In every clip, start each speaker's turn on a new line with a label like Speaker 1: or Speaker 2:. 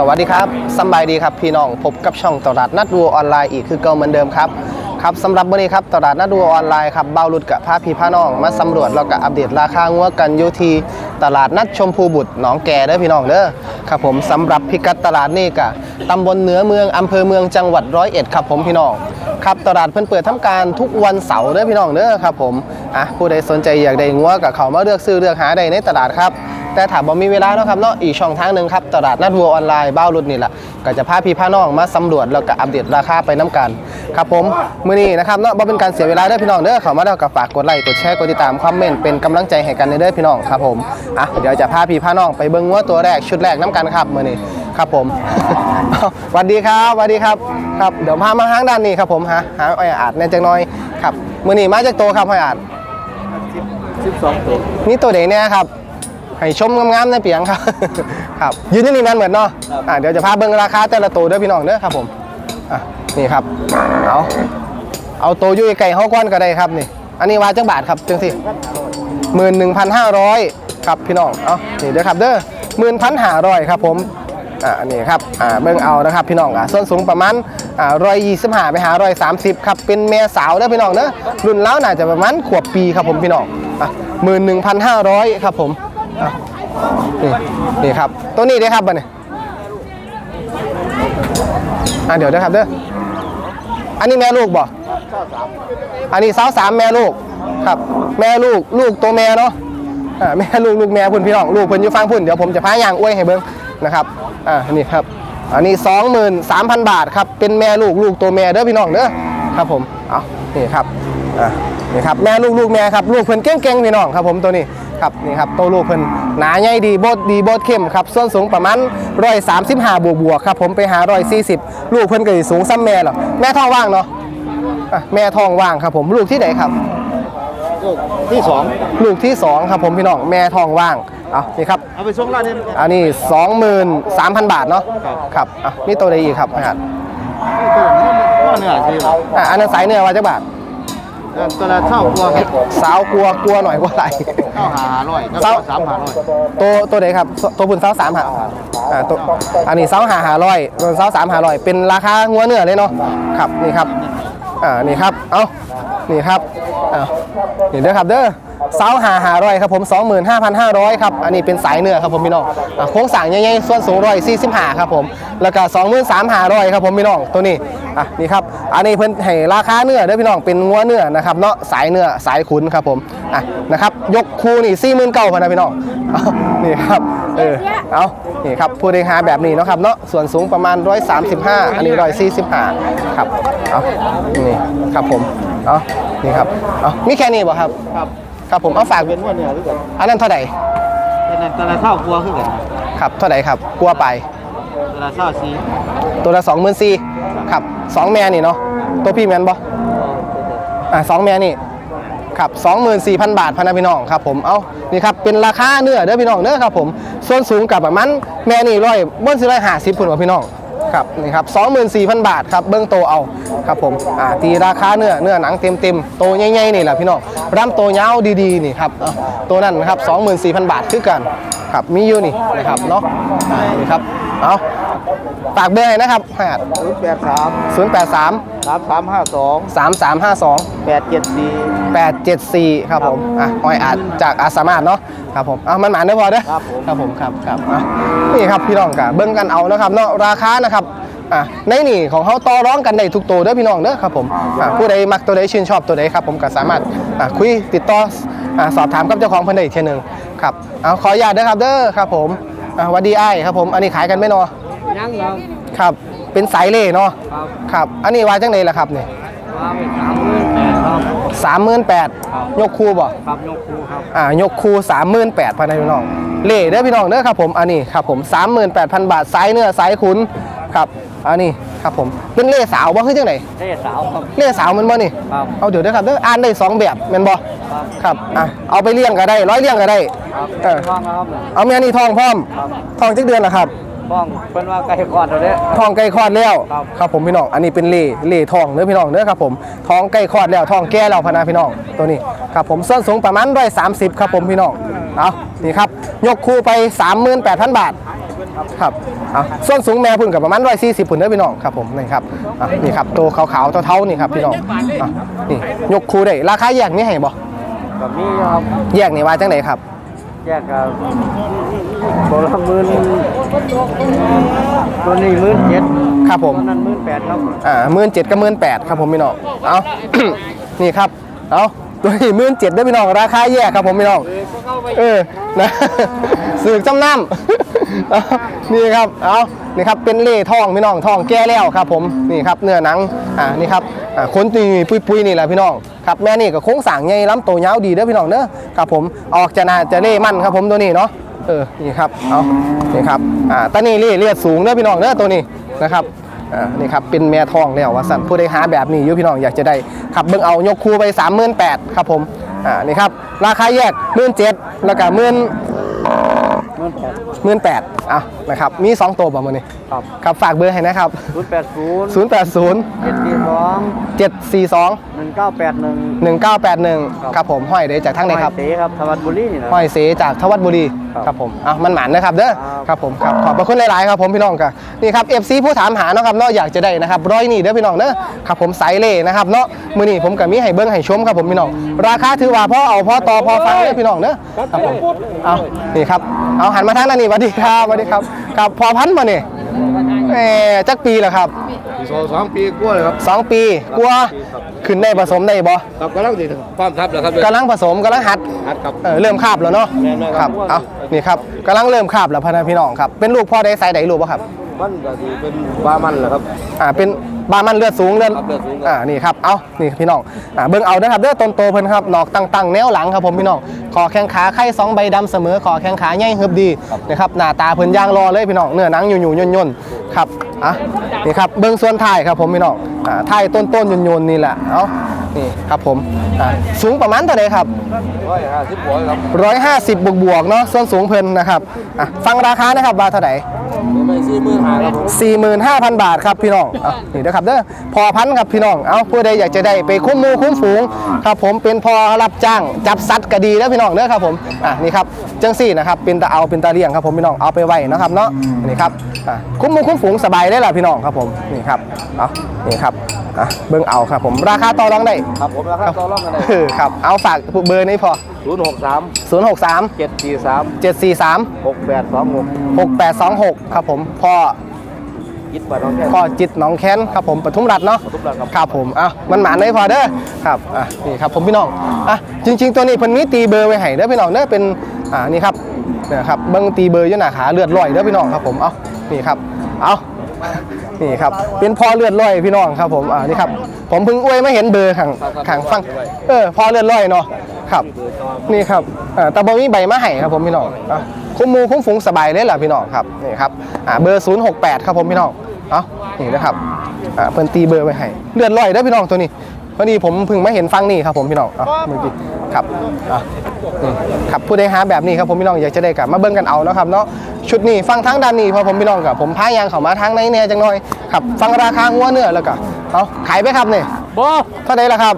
Speaker 1: สวัสดีครับสบายดีครับพี่น้องพบกับช่องตลาดนัดดูออนไลน์อีกคือเก่าเหมือนเดิมครับครับสำหรับวันนี้ครับตลาดนัดดูออนไลน์ครับเบ้าลุดกับพาพี่พาน้อง มาสำรวจแล้วก็อัปเดตราคางัวกันอยู่ที่ตลาดนัดชมพูบุตรหนองแก่เด้อพี่น้องเด้อครับผมสำหรับพิกัดตลาดนี่กะตำบลเหนือเมืองอำเภอเมืองจังหวัดร้อยเอ็ดครับผมพี่น้องครับตลาดเพิ่นเปิดทำการทุกวันเสาร์เด้อพี่น้องเด้อครับผมอะผู้ใดสนใจอยากได้งัวกับเขามาเลือกซื้อเลือกหาได้ในตลาดครับ แต่ถามบ่มีเวลาเนาะครับเนาะอีกช่องทางหนึ่งครับตลาดนัดวัวออนไลน์บ้าวรุ่นนี่แหละก็จะพาพี่พาน้องมาสำรวจแล้วก็อัปเดตราคาไปน้กันครับผมมื้อนี้นะครับเนาะบ่เป็นการเสียเวลาเด้อพี่น้องเด้อเข้ามาแล้วก็ฝากกดไลค์กดแชร์กดติดตามคอมเมนต์เป็นกำลังใจให้กันเด้อพี่น้องครับผมอะเดี๋ยวจะพาพี่พาน้องไปเบิ่งงัวตัวแรกชุดแรกน้กันครับมื้อนี้ครับผมสวัสดีครับสวัสดีครับครับเดี๋ยวพามาทางด้านนี้ครับผมฮะหาอ้อยอาดแน่จังน้อยครับมื้อนี้มาจากโตครับอ้อยอาด
Speaker 2: สิบสองตัว
Speaker 1: นี่ตัวไหนเนี่ยครับ ให้ชมงามๆในเปียงครับ ครับ ยืนอยู่นี่แมันเหมือนเนาะอ่าเดี๋ยวจะพาเบิ่งราคาแต่ละตัวเด้อพี่น้องเด้อครับผมอะนี่ครับ เอาเอาตัวอยุ่ยไก่เฮาก้อนก็ได้ครับนี่ อันนี้ว่าจังบาทครับจังสิหมื่นหนึ่งพันห้าร้อยครับพี่น้อง เอานี่เด้อครับเด้อหมื่นพันห้าร้อยครับผมอ่านี่ครับอ่าเบิ่งเอานะครับพี่น้องอะส่วนสูงประมาณอ่าร้อยยี่สิบห้าไปหาร้อยสามสิบครับเป็นแม่สาวเด้อพี่น้องเด้อรุ่นแล้วน่าจะประมาณขวบปีครับผมพี่น้องอะหมื่นหนึ่งพันห้าร้อยครับผม อะนี่นี่ครับ ตัวนี้เด้ครับบัดนี้อะเดี๋ยวเด้อครับเด้อ อันนี้แม่ลูกบ่อันนี้สาวสามแม่ลูก ครับ แม่ลูกลูกตัวแม่เนาะ อ่าแม่ลูกลูกแม่พุ่นพี่น้องลูกพิ่นอยู่ฟังพุ่นเดี๋ยวผมจะพายางอ้วยให้เบิ่งนะครับ อ่านี่ครับ อันนี้23,000บาทครับ เป็นแม่ลูกลูกตัวแม่เด้อพี่น้องเด้อ ครับผม เอานี่ครับ อ่านี่ครับแม่ลูกลูกแม่ครับลูกเพิ่นเก่งๆพี่น้องครับผมตัวนี้ ครับนี่ครับตัวลูกเพิ่นหนาใหญ่ดีโบดดีโบดเข้มครับส่วนสูงประมาณ135บวกบวกๆครับผมไปหา140ลูกเพิ่นก็สิสูงซ้ำแม่หรอแม่ท้องว่างเนาะอะแม่ทองว่างครับผมลูกที่ไหนครับ
Speaker 2: ลูกที่สอง
Speaker 1: ลูกที่สองครับผมพี่น้องแม่ทองว่างเอานี่ครับ
Speaker 2: เอาไปส่งร้านนี้
Speaker 1: อันนี้23,000บาทเนาะครับอะมีตัวใดอีกครับอาหาร
Speaker 2: ตัวเนื้อใช่ไหม
Speaker 1: อะอันนั้นสายเนื้อว่าจักบาท
Speaker 2: ตัวละเท่ากลัวครับ
Speaker 1: สาวกลัวกลัวหน่อยกว่าไหล
Speaker 2: เท่าหาหาร้อยก็
Speaker 1: เท่า
Speaker 2: สามหาร้อย
Speaker 1: ตัวตัวไหนครับตัวพุ่นสาวสามหาอ่าตัวอันนี้สาวหาหาร้อยตัวสาวสามหาร้อยเป็นราคางัวเนื้อเลยเนาะครับนี่ครับอ่านี่ครับเอา นี่ครับเอานี่เด้อครับเด้อเสาหาหาร้อยครับผม 25,500ครับ อันนี้เป็นสายเนื้อครับผมพี่น้องอะโค้งสั่งใหญ่ๆส่วนสูงร้อยสี่สิบห้าครับผม แล้วก็23,500ครับผมพี่น้องตัวนี้อะนี่ครับ อันนี้เพิ่นให้ราคาเนื้อเด้อพี่น้องเป็นงัวเนื้อนะครับเนาะสายเนื้อสายขุนครับผมอะนะครับยกคูนี่สี่หมื่นเก้าพันนะพี่น้องเอานี่ครับเออเอานี่ครับผู้บริหาแบบนี้เนาะครับเนาะส่วนสูงประมาณ135อันนี้145ครับเอานี่ครับผม เอานี่ครับเอามีแค่นี้บ่ครับ
Speaker 2: ครับ
Speaker 1: ครับผมเอาฝาก
Speaker 2: เป็นว่าเนื้อหรือเปล่า
Speaker 1: อันนั้นเท่าไหร่
Speaker 2: เป็นตัวละเท่ากลัวขึ้นกัน
Speaker 1: ครับเท่าไหร่ครับกลัวไป
Speaker 2: ตัวละเท่าสี
Speaker 1: ตัวละ24,000ครับสองแม่นี่เนาะตัวพี่แมนบ่อะสองแม่นี่ครับ24,000 บาทพะนะพี่น้องครับผม เอานี่ครับ เป็นราคาเนื้อเด้อพี่น้องเด้อครับผม ส่วนสูงกับประมาณแม่นี่ร้อยบนสิร้อยห้าสิบพุ่นว่าพี่น้อง ครับนี่ครับ24,000 บาทครับเบื้องโตเอาครับผมอ่าตีราคาเนื้อเนื้อหนังเต็มๆโตใหญ่ๆนี่แหละพี่น้องรำโตยาวดีๆนี่ครับเอาตัวนั้นนะครับ24,000 บาทคือกันครับมีอยู่นี่นะครับเนาะอ่านี่ครับเอาฝากเบอร์ให้นะครับหาด
Speaker 2: ศูนย์แปดสาม
Speaker 1: 083
Speaker 2: สามสามห้าสอง
Speaker 1: 3352
Speaker 2: แปดเจ็ดสี่
Speaker 1: 874 ครับผมอะหอยอาจจากอาสามารถเนาะครับผมอะมันหมานได้พอเด้อ
Speaker 2: ครับผม
Speaker 1: ครับผมครับครับอะนี่ครับพี่น้องกะเบิ้งกันเอานะครับเนาะราคานะครับอะในนี่ของเขาต่อร้องกันได้ทุกตัวเด้อพี่น้องเด้อครับผมอะผู้ใดมักตัวใดชื่นชอบตัวใดครับผมก็สามารถอะคุยติดต่ออะสอบถามกับเจ้าของเพิ่นได้อีกเทีนึงครับเอาขออนุญาตเด้อครับเด้อครับผมอะหวัดดีไอ้ายครับผมอันนี้ขายกันไหมเนาะ
Speaker 2: ยังครับ
Speaker 1: ครับเป็นสายเล่เนาะ
Speaker 2: ครับ
Speaker 1: ครับ อันนี้ว่าจังไดล่ะครับเนี่ย
Speaker 2: ว่าไปสามหมื่นแปดครับ
Speaker 1: สามหมื่นแปดยกคูบ่
Speaker 2: ครับยกคูครับ
Speaker 1: อ่ายกคูสามหมื่นแปดพันพี่น้องเล่เด้อพี่น้องเด้อครับผมอันนี้ครับผมสามหมื่นแปดพันบาทสายเนื้อสายขุนครับอันนี้ครับผมเป็นเล่สาวบ่คือจังไหน
Speaker 2: เท่สาวครับ
Speaker 1: เล่สาวแมันบ่นี่
Speaker 2: ครับ
Speaker 1: เอาเดี๋ยวเด้อครับเด้ออ่านได้สองแบบแม่นบ่
Speaker 2: ครับ
Speaker 1: ครับอะเอาไปเลี้ยงก็ได้ร้อยเลี้ยงก็ได้
Speaker 2: ครับ
Speaker 1: เออ
Speaker 2: ว่างครับ
Speaker 1: เอาแม่นี่ทองพร้อม
Speaker 2: ครับ
Speaker 1: ทองจักเดือนละครับ
Speaker 2: ว่างเป็นว่าไก่ก่อนตัวเนี้ย
Speaker 1: ทองใกล้คลอดแล้ว
Speaker 2: ครับ
Speaker 1: ครับผมพี่น้องอันนี้เป็นเล่เล่ทองเด้อพี่น้องเด้อครับผมทองใกล้คลอดแล้วทองแก่แล้วพะนาพี่น้องตัวนี้ครับผมส่วนสูงประมาณร้อยสามสิบครับผมพี่น้องเอานี่ครับยกคู่ไป 38,000 บาทครับอะส่วนสูงแม่พุ่นกับประมาณ140พุ่นเด้อพี่น้องครับผมนี่ครับอะนี่ครับตัวขาวๆเท่าๆนี่ครับพี่น้องอะนี่ยกคู่ได้ราคาแยกนี่ให้บ่
Speaker 2: กับมีครับ
Speaker 1: แยกนี่ว่าจังไดครับ
Speaker 2: แยกกับตัวละหมื่นตัวนี้หมื่นเจ็ด
Speaker 1: ครับผม
Speaker 2: ตัวนั้นหมื่นแปดครับ
Speaker 1: อ่าหมื่นเจ็ดกับหมื่นแปดครับผมพี่น้อง เอา นี่ครับ เอา ตัวนี้หมื่นเจ็ดด้วยพี่น้องราคาแยกครับผมพี่น้อง เออ นะสืบจำนำเอานี่ครับ เอานี่ครับ เป็นเล่ทองพี่น้องทองแก่แล้วครับผม นี่ครับเนื้อหนัง อ่า นี่ครับอ่าขนตุยปุยปุยๆนี่แหละพี่น้อง ครับแม่นี่ก็โค้งสร้างใหญ่ล้ำโตวยาวดีเด้อพี่น้องเด้อครับผม ออกจะน่าจะเล่มั่นครับผมตัวนี้เนาะ เออ นี่ครับ เอานี่ครับ อ่าตอนนี้เล่เลียดสูงเด้อพี่น้องเด้อตัวนี้นะครับ อ่านี่ครับเป็นแม่ทองแล้วว่าสั่นผู้ใดหาแบบนี้อยู่พี่น้องอยากจะได้ครับเบิ่งเอายกคูไป 38,000ครับผมอ่านี่ครับราคาแยกหมื่นเจ็ดแล้วก็
Speaker 2: หมื่น แปด
Speaker 1: หมื่นแปดอะนะครับ มี2ตัวประมาณนี้
Speaker 2: ครับ
Speaker 1: ครับฝากเบอร์ให้นะครับ
Speaker 2: ศูนย์แปดศูนย์
Speaker 1: 080
Speaker 2: เจ็ดสี่สอง
Speaker 1: 742
Speaker 2: หนึ่งเก้าแปดหนึ่ง
Speaker 1: 1981ครับผมห้อยเดจากทั้งไหนครับ
Speaker 2: เสครับธวัดบุรีนี่นะ
Speaker 1: ห้อยเสจากทวัดบุรี
Speaker 2: ครับ
Speaker 1: ครับผมอะมันหมานนะครับเด้อ
Speaker 2: ครับ
Speaker 1: ครับผมครับขอบพระคุณหลายๆครับผมพี่น้องกันนี่ครับ FC ผู้ถามหาเนาะครับเนาะอยากจะได้นะครับร้อยนี่เด้อพี่น้องเด้อครับผมสายเล่นะครับเนาะมื้อนี้ผมกับมีให้เบิ้งให้ชมครับผมพี่น้องราคาถือว่าพอเอาพอต่อพอฟังเด้อพี่น้องเด้อครับผมเอานี่ครับเอาหันมาทางนั้นนี่สวัสดีครับสวัสดีครับครับพอพันธุ์มาเนี่ยเออจักปีแล้วครับ
Speaker 3: สองสองปีกว่าเลยครับ
Speaker 1: สองปีกลัวขึ้นได้ผสมได้บ่
Speaker 3: ครับกำลังติดความทับแล้วครับ
Speaker 1: กำลังผสมกำลังหัด
Speaker 3: ฮัดครับ
Speaker 1: เออเริ่มคาบแล้วเนาะ
Speaker 3: แม่นๆ
Speaker 1: ครับเอานี่ครับกำลังเริ่มคาบแล้วพะนะพี่น้องครับเป็นลูกพ่อได้ไซส์ใดลูกป่ะครับ
Speaker 3: มันก็สิเป็นบามันแหละครับ
Speaker 1: อ่าเป็นบามันเลือดสูงเลือด
Speaker 3: ครับเลือดสูงครับ
Speaker 1: อ่านี่ครับเอานี่พี่น้องอ่าเบิ่งเอาเด้อครับเด้อต้นโตเพิ่นครับหนอกตั้งๆ แนวหลังครับผมพี่น้องคอแข้งขาไข่สองใบดำเสมอคอแข้งขาใหญ่ฮึบดีนะครับหน้าตาเพิ่นย่างรอเลยพี่น้องเนื้อหนังอยู่ๆย่นๆครับอะนี่ครับเบิ่งส่วนท้ายครับผมพี่น้องอ่าท้ายต้นๆย่นๆนี่แหละเอานี่ครับผมอ่าสูงประมาณเท่าไหร่ครับ
Speaker 3: ร้อยห้าสิบหัวครับ
Speaker 1: 150บวกบวกๆเนาะส่วนสูงเพิ่นนะครับอะฟังราคานะครับว่าเท่าไหร่
Speaker 3: ไม่ซื้อมือหาครับผม
Speaker 1: 45,000 บาทครับพี่น้องอะนี่นะครับเด้อพอพันธุ์ครับพี่น้อง เอาผู้ใดอยากจะได้ไปคุ้มหมูคุ้มฝูงครับผมเป็นพอรับจ้างจับสัตว์ก็ดีแล้วพี่น้องเด้อครับผมอะนี่ครับจังสี่นะครับเป็นตาเอาเป็นตาเลี้ยงครับผมพี่น้องเอาไปไว้นะครับเนาะนี่ครับอะคุ้มหมูคุ้มฝูงสบายได้ล่ะพี่น้องครับผมนี่ครับเอานี่ครับอะเบิ่งเอาครับผมราคาต่อรองได้
Speaker 3: ครับผมราคาต่อรองกันได้
Speaker 1: เออครับเอาฝากเบอร์นี้พอ
Speaker 3: ศูนย์หกสาม
Speaker 1: 063
Speaker 3: เจ็ดสี่สาม
Speaker 1: 743
Speaker 3: หกแปดสองหก
Speaker 1: 6826 ครับผมพ่อ
Speaker 3: คิดไปน้องแค่
Speaker 1: พ่อจิตหนองแค้นครับผมปทุมรัฐเนาะ
Speaker 3: ปทุมรัฐครับ
Speaker 1: ครับผมอะมันหมานได้พอเด้อครับอะนี่ครับผมพี่น้องอะจริง ๆ ตัวนี้เพิ่นมีตีเบอร์ไว้ให้เด้อพี่น้องเด้อเป็นอ่านี่ครับเนี่ยครับเบิ่งตีเบอร์อยู่หน้าขาเลือดลอยเด้อพี่น้องครับผมเอานี่ครับเอา นี่ครับ เป็นพอเลือดลอยพี่น้องครับผมอ่านี่ครับ ผมเพิ่งอวยมาเห็นเบอร์ข้างข้างฟัง เออพอเลือดลอยเนาะ ครับ นี่ครับอ่าแต่บ่มีใบมาให้ครับผมพี่น้องอะคุ้มหมูคุ้มฝูงสบายเลยล่ะพี่น้องครับนี่ครับอ่าเบอร์ 068 ครับผมพี่น้องเอานี่นะครับอ่าเพิ่นตีเบอร์ไว้ให้เลือดลอยได้อพี่น้องตัวนี้พอดีผมเพิ่งมาเห็นฟังนี่ครับผมพี่น้องเอาเมื่อกี้ครับอะนี่ครับผู้ใดหาแบบนี้ครับผมพี่น้องอยากจะได้กลับมาเบิ่งกันเอาเนาะครับเนาะชุดนี้ฟังทั้งด้านนี้พอผมพี่น้องกับผมพายางเข้ามาทางในแน่จังหน่อยครับฟังราคาหัวเนื้อแล้วก็เอาขายไปครับนี่
Speaker 2: บ่
Speaker 1: เท่าไหร่ละครับ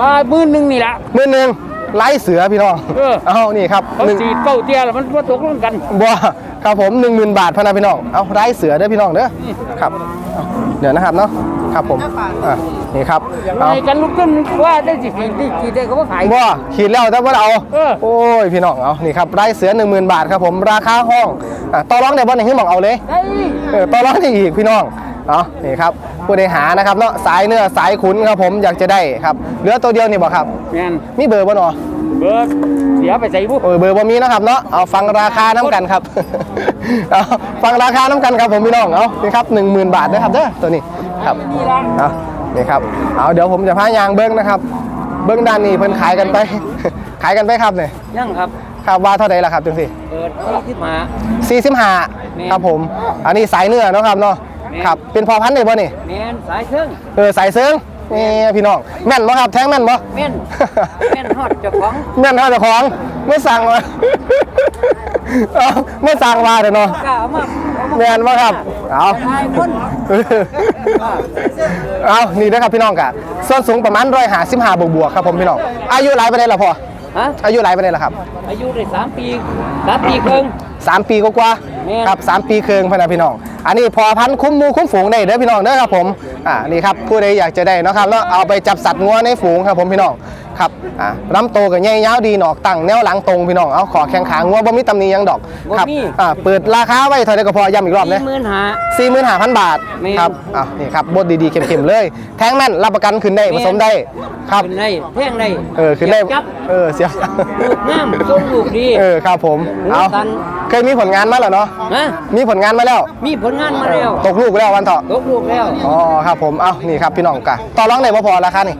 Speaker 2: ว่าหมื่นหนึ่งนี่แหละ
Speaker 1: หมื่นหนึ่งไล่เสือพี่น้อง
Speaker 2: เออ
Speaker 1: เอานี่ครับ
Speaker 2: เขา
Speaker 1: หนึ่ง
Speaker 2: สีเก้าเตี้ยแล้วมันมาตกลงกัน
Speaker 1: บัวครับผม1 0,000บาทพะนะพี่น้องเอาไร้เสือเด้อพี่น้องเด้อครับเอาเดี๋ยวนะครับเนาะครับผมอะนี่ครับเอา
Speaker 2: ไอ้กันลุกขึ้นว่าได้สิขีดได้ขีดได้ก็ว่าขาย
Speaker 1: บัวขีดแล้วแต่ว่าเอา
Speaker 2: เออ
Speaker 1: โอ้ย พี่น้องเอานี่ครับไร้เสือ 1 0,000 บาทครับผมราคาห้องอะต่อรองได้บ่ในที่มองเอาเลย
Speaker 2: ได้
Speaker 1: เออต่อรองได้อีกพี่น้องเอานี่ครับ ผู้ใดหานะครับเนาะสายเนื้อสายขุนครับผมอยากจะได้ครับเหลือตัวเดียวนี่บ่ครับ
Speaker 2: แม่น
Speaker 1: มีเบอร์บ่เนาะ
Speaker 2: เบิร์ดเดี๋ยวไปใส่บุ
Speaker 1: โอ้ยเบอร์บ่มีนะครับเนาะเอาฟังราคาน้ำกันครับ เอาฟังราคาน้ำกันครับผมพี่น้องเอานี่ครับ10,000 บาทนะครับเด้อตัวนี้ครับเอานี่ครับเอาเดี๋ยวผมจะพายางเบิ้งนะครับ เบิ้งด้านนี้เพิ่นขายกันไป ขายกันไปครับเนี่ย
Speaker 2: ยังครับ
Speaker 1: ครับว่าเท่าไหร่ล่ะครับจังสิ
Speaker 2: เปิดที่ที่มา
Speaker 1: 45ครับผม อันนี้สายเนื้อเนาะครับเนาะ
Speaker 2: แม่
Speaker 1: ครับ เป็นพอพันธุ์ได้บ่นี่
Speaker 2: แม่นสายเครื่อง
Speaker 1: เออสายเซิงนี่พี่น้อง แม่นบ่ครับ แท้งแม่นบ่
Speaker 2: แม่นแม่นฮอดเจ้าของ
Speaker 1: แม่นเท่าเจ้าของไม่สั่งมาเอาไม่สั่งมาเด้อเนาะ
Speaker 2: กล้าเอามาเอามา
Speaker 1: แม่นบ่ครับ เอา
Speaker 2: ขายคน
Speaker 1: เอานี่นะครับพี่น้องกะส่วนสูงประมาณร้อยหาสิบห้าบวกบวกๆครับผมพี่น้อง อายุหลายไปได้ละพอ
Speaker 4: ฮะ
Speaker 1: อายุหลายไปเลยละครับ
Speaker 4: อายุได้สามปีสามปีครึ่ง
Speaker 1: สามปีกว่า
Speaker 4: แม่น
Speaker 1: ๆครับสามปีครึ่งพะนะพี่น้อง อันนี้พอพันธุ์คุ้มหมูคุ้มฝูงได้เด้อพี่น้องเด้อครับผม อ่า นี่ครับผู้ใดอยากจะได้เนาะครับแล้วเอาไปจับสัตว์งัวในฝูงครับผมพี่น้อง ครับอ่าลำโตวกับใหญ่ยาวดีหนอกตั้งแนวหลังตรงพี่น้องเอาขอแข้งขางัวบ่มีตำหนิหยังดอกครับอ่าเปิดราคาไว้เท่าไหร่ก็พอย้ำอีกรอบ
Speaker 4: สี่
Speaker 1: นะ
Speaker 4: หมื่นห้า
Speaker 1: สี่หมื่นห้าพันบาท
Speaker 4: แม่น
Speaker 1: ครับอะนี่ครับบดดีๆเข้มๆเลย แท้งแม่นรับประกันขึ้นได้ผสมได้ครับ
Speaker 4: ขึ้นได้แท่งได้
Speaker 1: เออขึ้นได้
Speaker 4: จับ
Speaker 1: เออเสียบ
Speaker 4: ลูกงามทรงลูกดี
Speaker 1: เออครับผม
Speaker 4: หู
Speaker 1: เอา
Speaker 4: ตัน
Speaker 1: เคยมีผลงานมาแล้วเนาะ
Speaker 4: นะ
Speaker 1: มีผลงานมาแล้ว
Speaker 4: มีผลงานมาแล้ว
Speaker 1: ตกลูกแล้ววันเถาะ
Speaker 4: ตกลูกแล้ว
Speaker 1: อ๋อครับผมเอานี่ครับพี่น้องกะต่อรองได้บ่พอราคานี่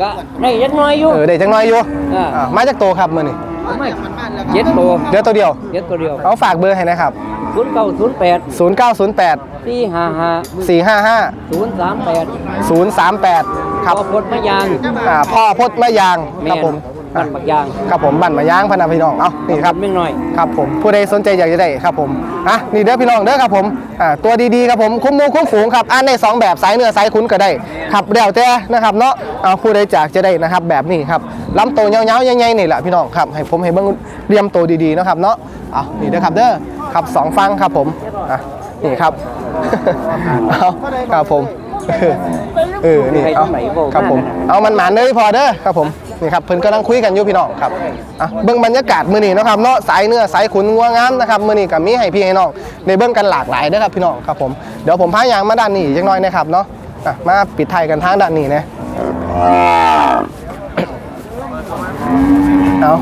Speaker 4: ก็ได้ยักน้อยอยู่
Speaker 1: เออได้จังน้อยอยู่
Speaker 4: อ่า
Speaker 1: อ่ามาจากโตครับมื้อนี้
Speaker 4: ไม่เจ็ดตัว
Speaker 1: เดี๋ยวตัวเดียว
Speaker 4: เจ็ดตัวเดียว
Speaker 1: เอาฝากเบอร์ให้นะครับ
Speaker 4: ศูนย์เก้าศูนย์แปด
Speaker 1: 0908
Speaker 4: สี่ห้าห้า
Speaker 1: 455
Speaker 4: ศูนย์สามแปด
Speaker 1: 038 ครับ
Speaker 4: พอพดมะยาง
Speaker 1: อ่าพ่อพดมะยางครับผม
Speaker 4: บ้านปักยาง
Speaker 1: ครับผมบั่นมะยางพะนาพี่น้อง เอานี่ครับ
Speaker 4: เม่งหน่อย
Speaker 1: ครับผมผู้ใดสนใจอยากจะได้ครับผมอะนี่เด้อพี่น้องเด้อครับผมอ่าตัวดีๆครับผมคุ้มหมูคุ้มฝูงครับอ่านได้สองแบบสายเนื้อสายคุ้นก็ได้ครับเดี๋ยวแต่นะครับเนาะเอาผู้ใดจากจะได้นะครับแบบนี้ครับลำโตวยาวๆใหญ่ๆนี่แหละพี่น้องครับให้ผมให้เบิ่งเรียมโตวดีๆนะครับเนาะเอานี่เด้อครับเด้อครับสองฟังครับผมอะนี่ครับ เอาครับผม เออนี่เอาครับผม เอามันหมานเลยพอเด้อครับผมนี่ครับเพิ่นกำลังคุยกันอยู่พี่น้องครับอะเบิ่งบรรยากาศมื้อนี้เนาะครับเนาะสายเนื้อสายขุนงัวงามนะครับมื้อนี้ก็มีให้พี่ให้น้องได้เบิ่งกันหลากหลายเด้อครับพี่น้องครับผมเดี๋ยวผมพายางมาด้านนี้อีกจักหน่อยนะครับเนาะอะมาปิดท้ายกันทางด้านนี้นะเอา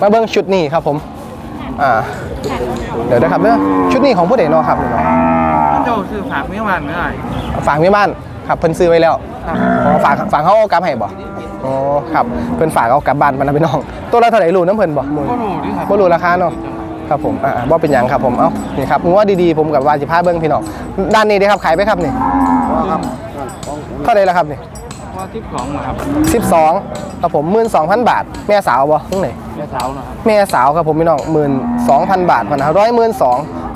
Speaker 1: มาเบิ่งชุดนี้ครับผมอ่าเดี๋ยวนะครับเด้อชุดนี้ของผู้ใดเนาะครับนี่เนาะ
Speaker 2: เจ้าซื้อฝากไม่วันไม่ได้
Speaker 1: ฝากแม่บ้าน ครับเพิ่นซื้อไว้แล้วอ๋อฝากฝากเขาเอากลับให้บ่อ๋อครับเพิ่นฝากเอากลับบ้านมานะพี่น้อง ตัวละเท่าไหร่รู้น้ำเพิ่นบ่มื้อ
Speaker 2: ก็รู้ดิครับ
Speaker 1: บ่รู้ราคาเนาะครับผมอ่าบ่เป็นหยังครับผมเอ้านี่ครับงัวดีๆผมกับว่าสิพาเบิ่งพี่น้องด้านนี้เด้ครับขายไปครับนี่เท่าไหร่ละครับนี่
Speaker 2: ว่าทิปของนะครับ
Speaker 1: 12ครับผม12,000บาท แม่สาวบ่ข้างไหน
Speaker 2: แม่เท้านะครับ
Speaker 1: แม่สาวครับผมพี่น้อง12,000บาทพะนะ112,000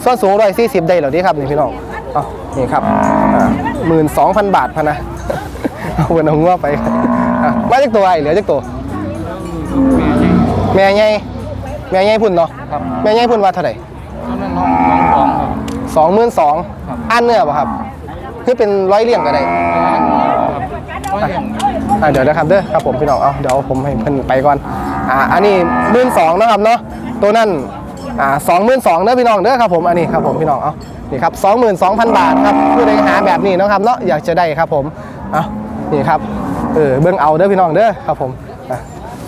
Speaker 1: ส่วนสูง140ได้แล้วดิครับนี่พี่น้องเอ้านี่ครับอ่า 12,000 บาทพะนะเอาเงินเอางัวไปอะมาจากตัวไอ้เหลือจากตัว
Speaker 2: แม่ใหญ่
Speaker 1: แม่ใหญ่แม่ใหญ่พุ่นเนาะ
Speaker 2: ครับ
Speaker 1: แม่ใหญ่พุ่นว่าเท่าไหร่
Speaker 2: ตอนนั้นน้องสองครับ
Speaker 1: สองหมื่นสอง
Speaker 2: ครับ
Speaker 1: อันเนื้อป่ะครับ คือเป็นร้อยเลี่ยงก็ได้
Speaker 2: ครับก็อย่าง
Speaker 1: อะเดี๋ยวนะครับเด้อครับผมพี่น้องเอาเดี๋ยวผมให้เพิ่นไปก่อนอ่าอันนี้หมื่นสองนะครับเนาะตัวนั้น อ่าสองหมื่นสองเด้อพี่น้องเด้อครับผมอันนี้ครับผมพี่น้องเอานี่ครับสองหมื่นสองพันบาทครับผู้ใดหาแบบนี้เนาะครับเนาะอยากจะได้ครับผมเอานี่ครับเออเบิ่งเอาเด้อพี่น้องเด้อครับผมอะ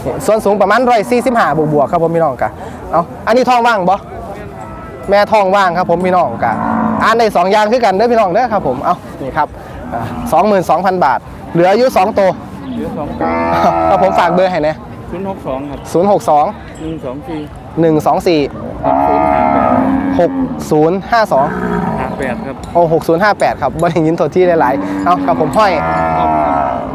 Speaker 1: นี่ส่วนสูงประมาณร้อยสี่สิบห้าบวกๆครับผมพี่น้องกะเอาอันนี้ท้องว่างบ่แม่ท้องว่างครับผมพี่น้องกะอ่านได้สองอย่างคือกันเด้อพี่น้องเด้อครับผมเอานี่ครับสองหมื่นสองพันบาท เหลืออายุสองตัว
Speaker 2: เหลือสอง
Speaker 1: เอาผมฝากเบอร์ให้นะ
Speaker 2: ศูนย์หกสองครับ
Speaker 1: ศูนย์หกสอง
Speaker 2: หนึ่งสองสี่
Speaker 1: หนึ่งสองสี่
Speaker 2: หกศูนย์ห้าแปด
Speaker 1: หกศูนย์ห้าสอง
Speaker 2: ห้าแปดครับ
Speaker 1: โอ้หกศูนย์ห้าแปดครับบริยินโทษที่หลายๆเอาครับผมห้อย
Speaker 2: ครับ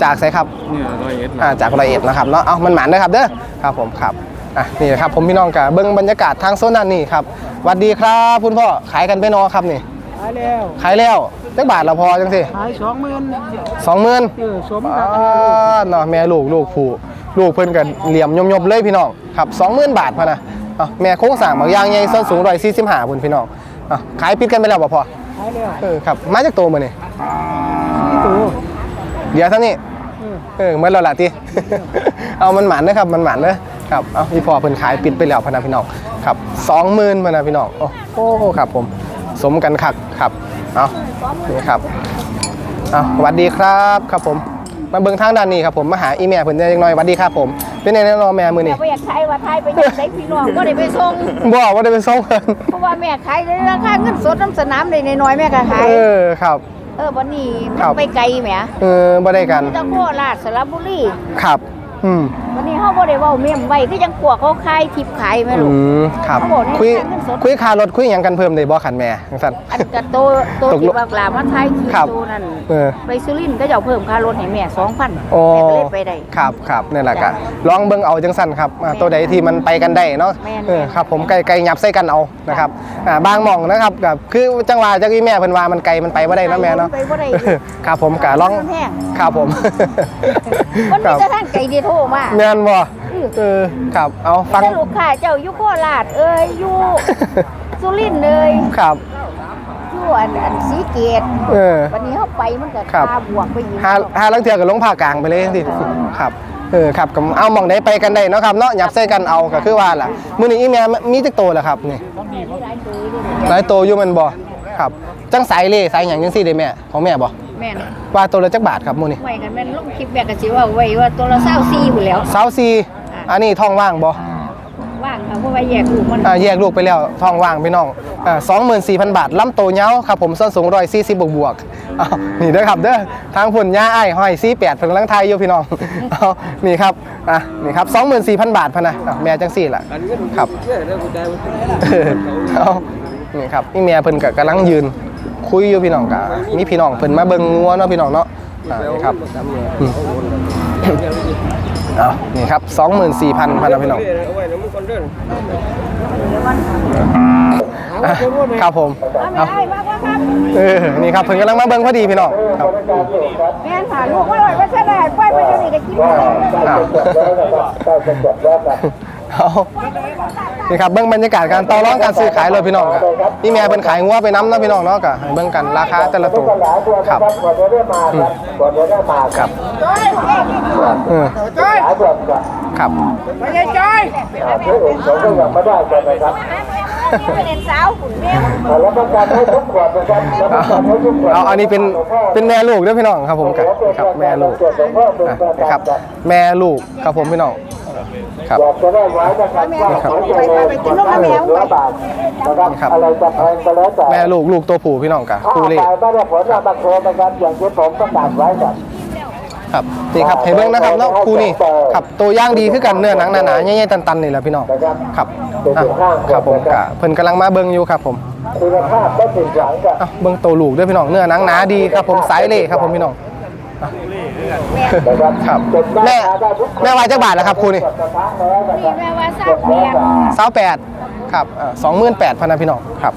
Speaker 1: จากไสครับ
Speaker 2: เนี่ยร้อยเอ็ด
Speaker 1: อ่าจากร้อยเอ็ดนะครับเนาะ เอามันหมานเด้อครับเด้อ ครับผมครับ อะนี่นะครับผมพี่น้องกะเบิ้งบรรยากาศทางโซนนั้นนี่ครับหวัสดีครับคุณพ่อ ขายกันไปเนอครับนี่
Speaker 4: ขายแล้ว
Speaker 1: ขายแล้วจักบาทละพอจังสิ
Speaker 4: ขายสองหมื่น
Speaker 1: สองหมื่น
Speaker 4: เออสม
Speaker 1: อ่าเนาะแม่ลูกลูกผู้ลูกเพิ่นกันเหลี่ยมยมๆเลยพี่น้องครับ20,000บาทพะนะอะ แม่โค้งสร้างบางอย่างใหญ่ส้นสูง145พุ่นพี่น้องอะขายปิดกันไปแล้วบ่พอ
Speaker 4: ขายแล้ว
Speaker 1: เออครับมาจากโตมื้อนี่
Speaker 4: สี่ตัว
Speaker 1: เดี๋ยวเท่านี้เออเหมื่อนแล้วล่ะติเอามันหมานเด้อครับมันหมานเด้อครับเอาพี่พ่อเพิ่นขายปิดไปแล้วพะนะพี่น้องครับ20,000พะนะพี่น้องโอ้โหครับผมสมกันคักครับเอานี่ครับเอาสวัสดีครับครับผมมาเบิ่งทางด้านนี้ครับผมมาหาอีแม่เพิ่นได้จังน้อยสวัสดีครับผม เป็นไงแน่นอนแม่มื้อนี้
Speaker 5: แต่ว่าอยากขายว่าไทยไปอยากได้พี่น้องก็ได้ไปส่ง
Speaker 1: บ่ว่าได้เป็นส่งเพิ่น
Speaker 5: เพราะว่าแม่ขายในราคาเงินสดน้ำสนามได้น้อยๆแม่ก็ขาย
Speaker 1: เออครับ
Speaker 5: เออวันนี้
Speaker 1: ครั
Speaker 5: มั
Speaker 1: บ
Speaker 5: นไปไกลแหม
Speaker 1: เออบ่ได้กัน
Speaker 5: ตะโกราชสระบุรี
Speaker 1: ครับ อืม
Speaker 5: วันนี้เฮาบ่ได้เว้าเมมไว้คือจังพวกเขาขายทิปขายแม่ลู
Speaker 1: อื
Speaker 5: ก
Speaker 1: มครับ
Speaker 5: เขาบอกเนี่ย
Speaker 1: คุย
Speaker 5: เงินสด
Speaker 1: คุยค่ารถคุยหยังกันเพิ่มได้บ่คันแม่จังซั่น
Speaker 5: อันกะโตโต
Speaker 1: ตกลง
Speaker 5: ที่บักหลามาไทยที่
Speaker 1: ครับ
Speaker 5: โตนั่น
Speaker 1: เออ
Speaker 5: ไปสุรินทร์ก็จะเอาเพิ่มค่ารถให้แม่2,000
Speaker 1: โอ้
Speaker 5: แม่ก็เลยไปได้
Speaker 1: ครับครับนี่แหละก็
Speaker 5: จ้ะ
Speaker 1: ลองเบิ่งเอาจังซั่นครับอ่าตัวใดที่มันไปกันได้เนาะ
Speaker 5: แม่น
Speaker 1: เออครับผมไกลๆยับใส่กันเอานะครับอ่าบางหม่องนะครับก็คือจังหวะจักอีแม่เพิ่นว่ามันไกลมันไปบ่ได้เนาะแม่เนาะ
Speaker 5: ไปบ่ได้
Speaker 1: ครับผมก็ลอง
Speaker 5: มันแห้ง
Speaker 1: ครับผม
Speaker 5: มัน
Speaker 1: ค
Speaker 5: มี
Speaker 1: รับ
Speaker 5: แต่ทางไกลที่โทรมา
Speaker 1: แม่นบ่เออครับเอาฟัง
Speaker 5: แต่ลูกค้าเจ้าอยู่โคราชเอ้ยอยู่สุรินทร์เลย
Speaker 1: ครับ
Speaker 5: อยู่อันอันสีเกต
Speaker 1: เออ
Speaker 5: วันนี้เขาไปมันก็
Speaker 1: ครับ
Speaker 5: ค่าบวกไปอีก
Speaker 1: หาหาลังเถื่อกับลงผ่ากลางไปเลยสิครับเออครับก็เอาหมองได้ไปกันได้เนาะครับเนาะหยับใส่กันเอาก็คือว่าล่ะมื้อนี้อีแม่มีจักโตแล้วครับนี่หลายโตอยู่แมันบ่ครับ จังสายเล่สายหยังจังซี่ได้แม่ของแม่บ่
Speaker 5: แม่น
Speaker 1: ว่าตัวละจักบาทครับมื้อนี้
Speaker 5: ไว้กันแม่นลงคลิปแม่ก็สิว่าไว้ว่าตัวละ24อยู่แล้ว
Speaker 1: สาวซีอันนี้ท้องว่างบ่
Speaker 5: ว่างค่ะเพราะว่าแยกลูกมัน
Speaker 1: อ่าแยกลูกไปแล้วท้องว่างพี่น้องอ่า24,000บาทลำโตเย้าครับผมส้นสูง140บวกบวกๆเอานี่เด้อครับเด้อทางพุ่นย่าอ้ายห้อย48เพิ่นกำลังทายอยู่พี่น้องเอานี่ครับอะนี่ครับ24,000บาทพะนะอะแม่จังซี่ล่ะครับ เออเอานี่ครับนี่เมียเพิ่นก็กำลังยืน คุยอยู่พี่น้องกะมีพี่น้องเพิ่นมาเบิ่งงัวเนาะพี่น้องเนาะอ่านี่ครับอืมเอานี่ครับ24,000พันนะพี่น้อง อะครับผมเอา
Speaker 5: ได้ว่าว่าครับ
Speaker 1: เออนี่ครับเพิ่นกำลังมาเบิ่งพอดีพี่น้องครับ
Speaker 5: แม่นค่ะลูกไว่าไว้ว่าซะได้ไปอยู่นี่ก็กินได้
Speaker 1: อ้าว เอานี่ครับเบิ่งบรรยากาศการต่อรองการซื้อขายเลยพี่น้องครับนี่แม่เพิ่นขายงัวไปน้ำเนาะพี่น้องเนาะก็ให้เบิ่งกันราคาแต่ละตัวครับอืมครับเออครับ
Speaker 5: ไม่ใช่จอยไม่ได้สาวคุณแม่
Speaker 1: เอาเอาอันนี้เป็นเป็นแม่ลูกเด้วยพี่น้องครับผมครับครับแม่ลูกนะครับแม่ลูกครับผมพี่น้อง ครับ
Speaker 5: แม่ไปไปไปกินนมแมวไป
Speaker 1: นี่ครับแม่ลูกลูกตัวผู้พี่น้องกะคู่เล่
Speaker 2: ไม่ได้ผลมาบังโคนะครับอย่างที่ผมประกาศไว้ครับ
Speaker 1: ครับนี่ครับให้เบิ่งนะครับเนาะคู่นี่ครับตัวย่างดีคือกันเนื้อหนังหนาๆใหญ่ๆตันๆนี่แหละพี่น้องครับอะครับผมกะเพิ่นกำลังมาเบิ่งอยู่ครับผม
Speaker 2: คุณภาพก็ถึงหลังกับ
Speaker 1: อะเบิ่งตัวลูกด้วยพี่น้องเนื้อหนังหนาดีครับผมสายเล่ครับผมพี่น้องอะ ครับแม่แม่วายจักบาทแล้วครับคู่นี่
Speaker 5: นี่แม่ว่าทราบเพียง
Speaker 1: สาวแปดครับสองหมื่นแปดพันนะพี่น้องครับ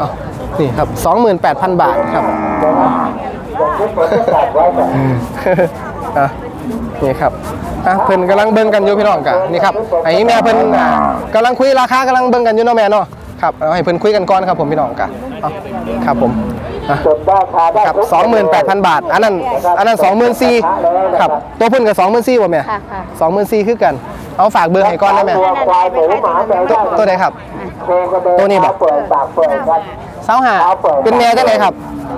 Speaker 1: อ้าวนี่ครับสองหมื่นแปดพันบาทครับ
Speaker 2: อย่างที่ผมประกาศไว้ครับ
Speaker 1: อะนี่ครับอะเพิ่นกำลังเบิ่งกันอยู่พี่น้องกะนี่ครับไอ้แม่เพิ่นอะกำลังคุยราคากำลังเบิ่งกันอยู่เนาะแม่เนาะครับเอาให้เพิ่นคุยกันก่อนครับผมพี่น้องกะเอาครับผม อะ
Speaker 2: จนได้คาได้
Speaker 1: ครับสองหมื่นแปดพันบาท อันนั้นอันนั้นสองหมื่นสี่ครับตัวเพิ่นกับสองหมื่นสี่บ่แม่
Speaker 5: ค่ะค่ะ
Speaker 1: สองหมื่นสี่คือกัน เอาฝากเบอร์ให้ก่อนได้ไหม
Speaker 2: ตัวควายหมูหมาแมว
Speaker 1: ตัวตัวใดครับ
Speaker 2: โคกระเบน
Speaker 1: ตัวนี้บอก
Speaker 2: เปิดปากเปิดครับ
Speaker 1: สาวหาเป็นแม่จังไหนครับ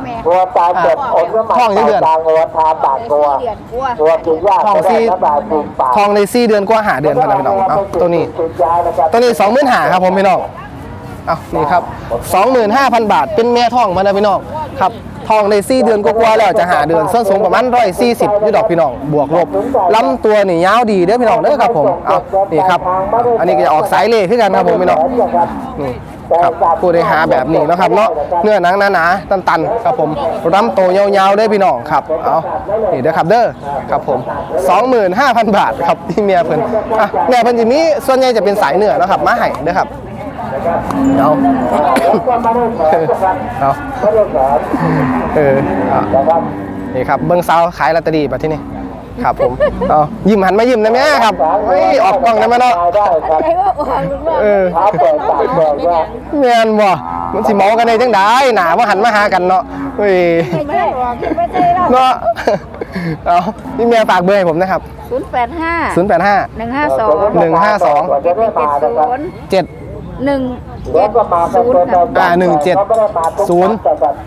Speaker 5: แม่
Speaker 2: ตัวตาเปิดอมน้ำมัน
Speaker 1: ท้องกี่เดือน
Speaker 2: ตางัวทาปากงัว
Speaker 5: เดือนกลัว
Speaker 2: ตัวกินยา
Speaker 1: ท้อง
Speaker 2: ก็ได้
Speaker 1: สี่
Speaker 2: น้ำลายฟูมปาก
Speaker 1: ทองในสี่เดือนกว่าหาเดือนพันนะพี่น้องเอาตัวนี้
Speaker 2: กินยานะครับ
Speaker 1: ตัวนี้สองหมื่นห้าครับผมพี่น้องเอานี่ครับสองหมื่นห้าพันบาทเป็นแม่ท้องมานะพี่น้อง ครับทองในสี่เดือนกว่าๆแล้วจะหาเดือนส้นสูงประมาณร้อยสี่สิบยี่ดอกพี่น้องบวกลบลำตัวนี่ยาวดีเด้อพี่น้องเด้อครับผมเอานี่ครับ อันนี้ก็จะออกสายเล่ขึ้นกันครับผมพี่น้องนี่ครับผู้ได้หาแบบนี้นะครับเนาะเนื้อหนังหนาๆตันๆครับผมลำตัวยาวๆได้พี่น้องครับเอานี่เด้อครับเด้อครับผม 25,000 บาทครับที่เมียเพิ่นอะแม่เพิ่นจะมีส่วนใหญ่จะเป็นสายเนื้อนะครับมาให้เด้อครับ เอา
Speaker 2: ก็ไม่ได้แผลนะครับ
Speaker 1: เอา
Speaker 2: ไม่ได้แผล
Speaker 1: เออเอา
Speaker 2: นะครับ
Speaker 1: นี่ครับ เบิ้งซาวขายลอตเตอรี่แบบที่นี่ครับผมเอายิ้มหันมายิ้มได้ไหมครับเฮ้ยออกกล้องได้ไหมเนาะ
Speaker 2: ได้ครับ
Speaker 5: ใครว่าออกหรือว่า
Speaker 1: เออ
Speaker 2: เท้าเปิดปากเปิดว่า
Speaker 1: แม่นบ่มันสิเมากันได้จังไดหนาว่าหันมาหากันเนาะเฮ้ย
Speaker 5: ไม่ได้ออกไม่ใช่เรา
Speaker 1: เนาะเอานี่เมียฝากเบอร์ให้ผมนะครับ
Speaker 5: ศูนย์แปดห้า
Speaker 1: 085
Speaker 5: หนึ่งห้าสอง
Speaker 1: 152
Speaker 2: ก่อนจะได้มานะครับ
Speaker 1: 7
Speaker 5: หนึ่ง
Speaker 2: เดี๋ยวก็มาเป็นตัว
Speaker 1: อ่าหนึ่งเจ็ดศูนย์